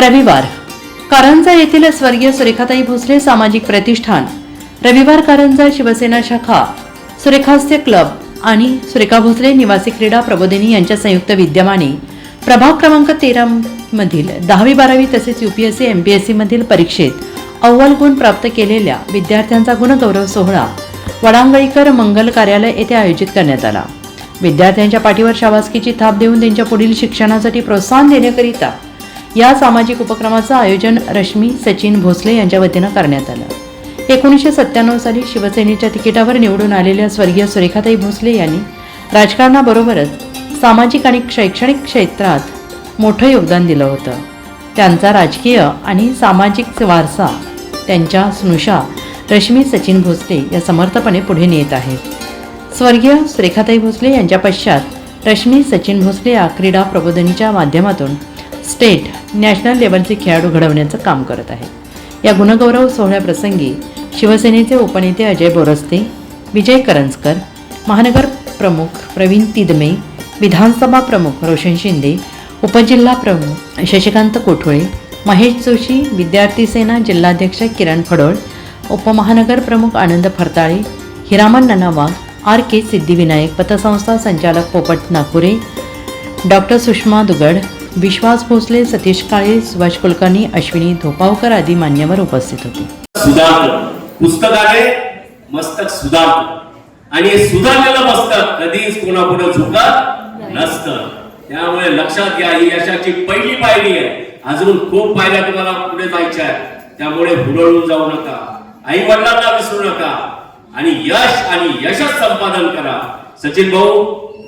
रविवार. कारंजा येथील स्वर्गीय सुरेखाताई भोसले सामाजिक प्रतिष्ठान. रविवार कारंजा शिवसेना शाखा सुरेखास्य क्लब आणि सुरेखा भोसले निवासी क्रीडा प्रबोधिनी यांच्या संयुक्त विद्यमाने प्रभाग क्रमांक तेरा मधील दहावी बारावी तसेच यूपीएससी एमपीएससी मधील परीक्षेत अव्वल गुण प्राप्त केलेल्या विद्यार्थ्यांचा गुणगौरव सोहळा वडांगळीकर मंगल कार्यालय येथे आयोजित करण्यात आला. विद्यार्थ्यांच्या पाठीवर शाबासकीची थाप देऊन त्यांच्या पुढील शिक्षणासाठी प्रोत्साहन देण्याकरिता या सामाजिक उपक्रमाचं आयोजन रश्मी सचिन भोसले यांच्या वतीनं करण्यात आलं. एकोणीसशे सत्त्याण्णव साली शिवसेनेच्या तिकिटावर निवडून आलेल्या स्वर्गीय सुरेखाताई भोसले यांनी राजकारणाबरोबरच सामाजिक आणि शैक्षणिक क्षेत्रात मोठं योगदान दिलं होतं. त्यांचा राजकीय आणि सामाजिक वारसा त्यांच्या स्नुषा रश्मी सचिन भोसले या समर्थपणे पुढे नेत आहेत. स्वर्गीय सुरेखाताई भोसले यांच्या पश्चात रश्मी सचिन भोसले या क्रीडा प्रबोधनीच्या माध्यमातून स्टेट नॅशनल लेवलचे खेळाडू घडवण्याचं काम करत आहेत या गुणगौरव सोहळ्याप्रसंगी शिवसेनेचे उपनेते अजय बोरस्ते विजय करंजकर महानगर प्रमुख प्रवीण तिदमे विधानसभा प्रमुख रोशन शिंदे उपजिल्हा प्रमुख शशिकांत कोठोळे महेश जोशी विद्यार्थी सेना जिल्हाध्यक्ष किरण फडोळ उपमहानगर प्रमुख आनंद फरताळे हिरामन ननावा आर के सिद्धिविनायक पतसंस्था संचालक पोपट नागपुरे डॉक्टर सुषमा दुगड विश्वास भोसले सतीश काळे सुभाष कुलकर्णी अश्विनी धोपावकर आदी मान्यवर उपस्थित होते. सुधारतो आहे मस्तक सुधारतो आणि सुधारलेलं मस्तक कधीच कोणापुढे झुकत नसतं. त्यामुळे लक्षात घ्या ही यशाची पहिली पायरी आहे. अजून खूप पायऱ्या तुम्हाला पुढे जायच्या आहेत. त्यामुळे हुरळून जाऊ नका. आई वडिलांना विसरू नका. आणि यश आणि यशच संपादन करा. सचिन भाऊ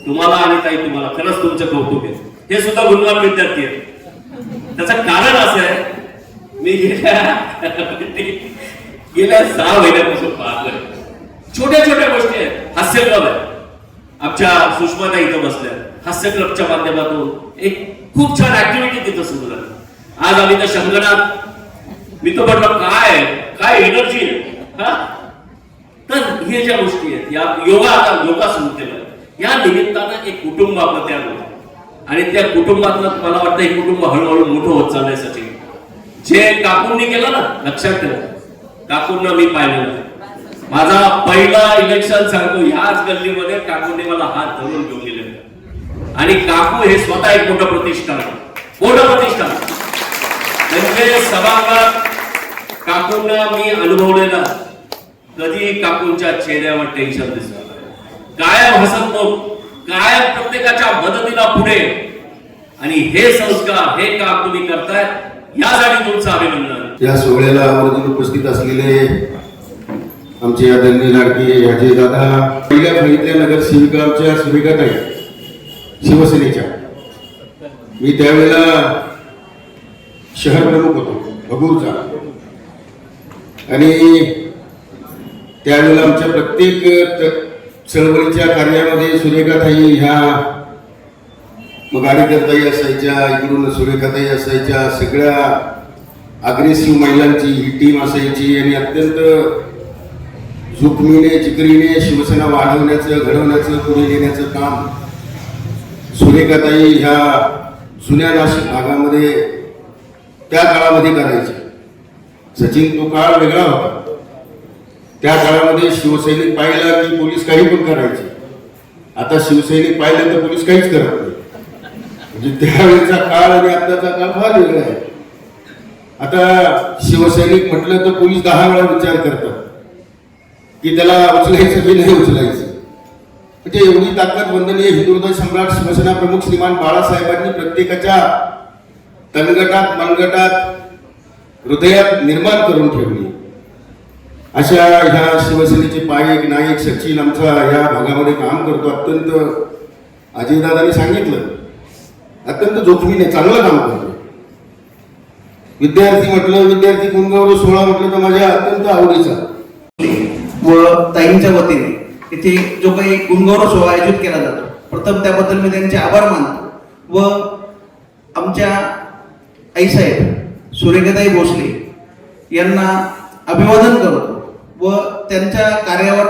तुम्हाला आणि ताई तुम्हाला खरंच तुमचं कौतुक आहे. हे सुद्धा गुणवान विद्यार्थी आहेत. त्याचं कारण असं आहे मी गेल्या गेल्या सहा महिन्यापासून पाहतोय. छोट्या छोट्या गोष्टी आहेत. हास्य क्लब आहे. आमच्या सुषमाता इथं बसल्या. हास्य क्लबच्या माध्यमातून एक खूप छान ऍक्टिव्हिटी तिथं सुरू झाली. आज आम्ही तर शंकरात मी तो म्हटलं काय काय एनर्जी हा? तर हे ज्या गोष्टी आहेत या योगा आता योगा सुरू केलं या निमित्तानं एक कुटुंब आपलं तयार होतं आणि त्या कुटुंबातलं मला वाटतं हे कुटुंब हळूहळू मोठं होत चाललंय सचिन जे काकूंनी केलं ना लक्षात ठेवा. काकूंना मी पाहिलेलं माझा पहिला इलेक्शन सांगतो ह्याच गल्लीमध्ये काकूंनी मला हात धरून घेऊन गेले आणि काकू हे स्वतः एक मोठं प्रतिष्ठान आहे. मोठं प्रतिष्ठान. म्हणजे सभागृहात काकूंना मी अनुभवलेला. कधी काकूंच्या चेहऱ्यावर टेन्शन दिसत कायम हसत नव्हतं. कायम प्रत्येकाच्या मदतीला पुढे. आणि हे संस्कार हे काम तुम्ही करताय यासाठी तुमचं अभिनंदन. या सोहळ्याला आवर्जून उपस्थित असलेले आमचे आदरणीय लाडके अजय दादा पहिल्या फळीतल्या नगरसेविका आमच्या ताई शिवसेनेच्या. मी त्यावेळेला शहर प्रमुख होतो भगूरचा. आणि त्यावेळेला आमच्या प्रत्येक चळवळीच्या कार्यामध्ये सुरेखाताई ह्या मग कार्यकर्ताही असायच्या इकडून सुरेखाताई असायच्या सगळ्या अग्रेसिव्ह महिलांची ही टीम असायची आणि अत्यंत जोखमीने चिकरीने शिवसेना वाढवण्याचं घडवण्याचं पुढे नेण्याचं काम सुरेखाताई ह्या जुन्या नाशिक भागामध्ये त्या काळामध्ये करायची. सचिन तो काळ वेगळा होता. त्या काळामध्ये शिवसैनिक पाहिलं की पोलीस काही पण करायचे. आता शिवसैनिक पाहिलं तर पोलीस काहीच करत नाही. म्हणजे त्यावेळेचा काळ आणि आताचा काळ फार वेगळा आहे. आता शिवसैनिक म्हटलं तर पोलीस दहा वेळा विचार करतात. की त्याला उचलायचं की नाही उचलायचं. म्हणजे एवढी ताकद वंदनीय हिंदुदय सम्राट शिवसेना प्रमुख श्रीमान बाळासाहेबांनी प्रत्येकाच्या तनगटात मनगटात हृदयात निर्माण करून ठेवली. अशा ह्या शिवसेनेचे पायक नायक सचिन आमचा ह्या भागामध्ये काम करतो. अत्यंत अजयदादांनी सांगितलं. अत्यंत जोखमीने चांगलं काम करतो. विद्यार्थी म्हटलं विद्यार्थी गुणगौरव सोहळा म्हटलं तर माझ्या अत्यंत आवडीचा. व ताईंच्या वतीने इथे जो काही गुणगौरव सोहळा आयोजित केला जातो प्रथम त्याबद्दल मी त्यांचे आभार मानतो. व आमच्या आईसाहेब सुरेखाताई भोसले यांना अभिवादन करतो. व त्यांच्या कार्यावर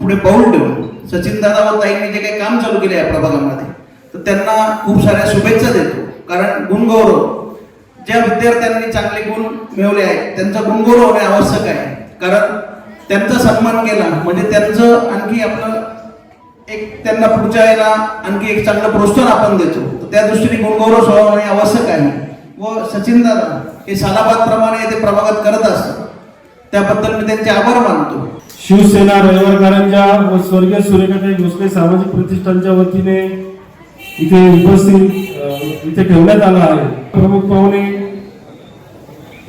पुढे पाऊल ठेवून. सचिन दादा व ताईंनी जे काही काम चालू केले या प्रभागामध्ये तर त्यांना खूप साऱ्या शुभेच्छा देतो. कारण गुणगौरव ज्या विद्यार्थ्यांनी चांगले गुण मिळवले आहेत त्यांचा गुणगौरव होणे आवश्यक आहे. कारण त्यांचा सन्मान केला म्हणजे त्यांचं आणखी आपलं एक त्यांना पुढच्या वेळेला आणखी एक चांगलं प्रोत्साहन आपण देतो. तर त्या दृष्टीने गुणगौरव सोहळा होणे आवश्यक आहे. व सचिन दादा हे सालाबाद प्रमाणे ते प्रभागात करत असतात. त्याबद्दल मी त्यांचे आभार मानतो. शिवसेना रविवारकरांच्या व स्वर्गीय सूर्यकांत भोसले सामाजिक प्रतिष्ठानच्या वतीने इथे उपस्थित इथे ठेवण्यात आला आहे. प्रमुख पाहुणे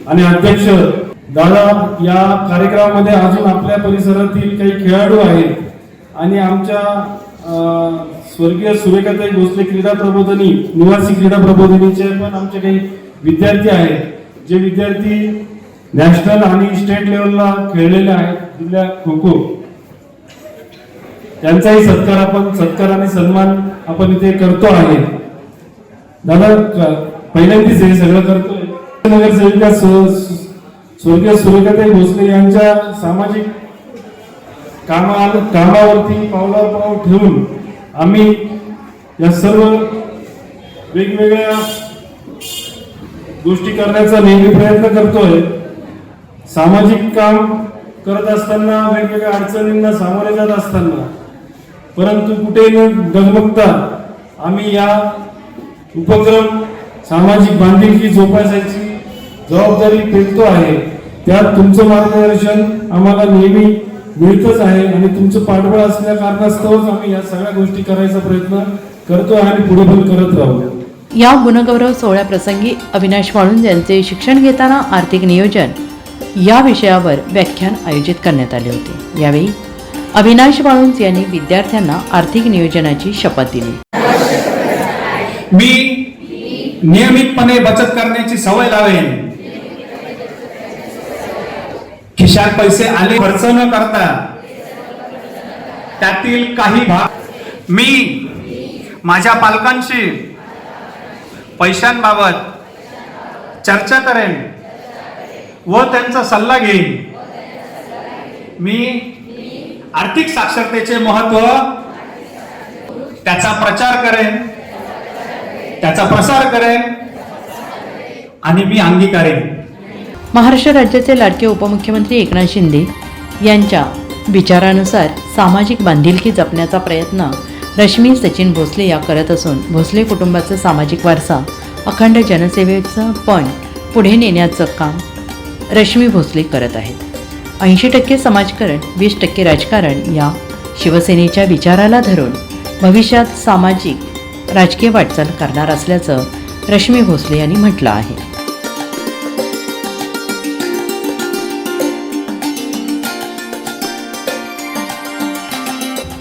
आणि अध्यक्ष दादा या कार्यक्रमामध्ये अजून आपल्या परिसरातील काही खेळाडू आहेत आणि आमच्या स्वर्गीय सूर्यकांत भोसले क्रीडा प्रबोधनी निवासी क्रीडा प्रबोधनीचे पण आमचे काही विद्यार्थी आहेत. जे विद्यार्थी नॅशनल आणि स्टेट लेवलला खेळलेले आहेत जिल्ह्या खो खो. त्यांचाही सत्कार आपण सत्कार आणि सन्मान आपण इथे करतो आहे. दादा क- पहिल्यांदाच हे सगळं करतोय. नगरसेविका स्वर्गीय सूर्यकांत भोसले यांच्या सामाजिक कामा कामावरती पावलावर पाऊल ठेवून आम्ही या सर्व वेगवेगळ्या गोष्टी करण्याचा नेहमी प्रयत्न करतोय. सामाजिक काम करत असताना वेगवेगळ्या अडचणींना सामोरे जात असताना परंतु कुठे न डगमगता आम्ही या उपक्रम सामाजिक बांधिलकी जोपासायची जबाबदारी पेलतो आहे. त्यात तुमचं मार्गदर्शन आम्हाला नेहमी मिळतच आहे आणि तुमचं पाठबळ असल्या कारणास्तवच आम्ही या सगळ्या गोष्टी करायचा प्रयत्न करतो आणि पुढे पण करत राहू. या गुणगौरव सोहळ्याप्रसंगी अविनाश वाळुंज यांचे शिक्षण घेताना आर्थिक नियोजन. या विषयावर व्याख्यान आयोजित करण्यात आले होते. यावेळी अविनाश वाळुंज यांनी विद्यार्थ्यांना आर्थिक नियोजनाची शपथ दिली. मी नियमितपणे बचत करण्याची सवय लावेन. खिशात पैसे आले खर्च न करता. त्यातील काही भाग मी माझ्या पालकांशी पैशांबाबत चर्चा करेन. व त्यांचा सल्ला घेईन. मी आर्थिक साक्षरतेचे महत्त्व त्याचा प्रचार करेन त्याचा प्रसार करेन आणि मी अंगीकारेन. महाराष्ट्र राज्याचे लाडके उपमुख्यमंत्री एकनाथ शिंदे यांच्या विचारानुसार सामाजिक बांधिलकी जपण्याचा प्रयत्न रश्मी सचिन भोसले या करत असून भोसले कुटुंबाचा सामाजिक वारसा अखंड जनसेवेचं पण पुढे नेण्याचं काम रश्मी भोसले करत आहेत. ऐंशी टक्के समाजकारण वीस टक्के राजकारण या शिवसेनेच्या विचाराला धरून भविष्यात सामाजिक राजकीय वाटचाल करणार असल्याचं रश्मी भोसले यांनी म्हटलं आहे.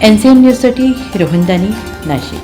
एन सी एन न्यूजसाठी रोहनदानी नाशिक.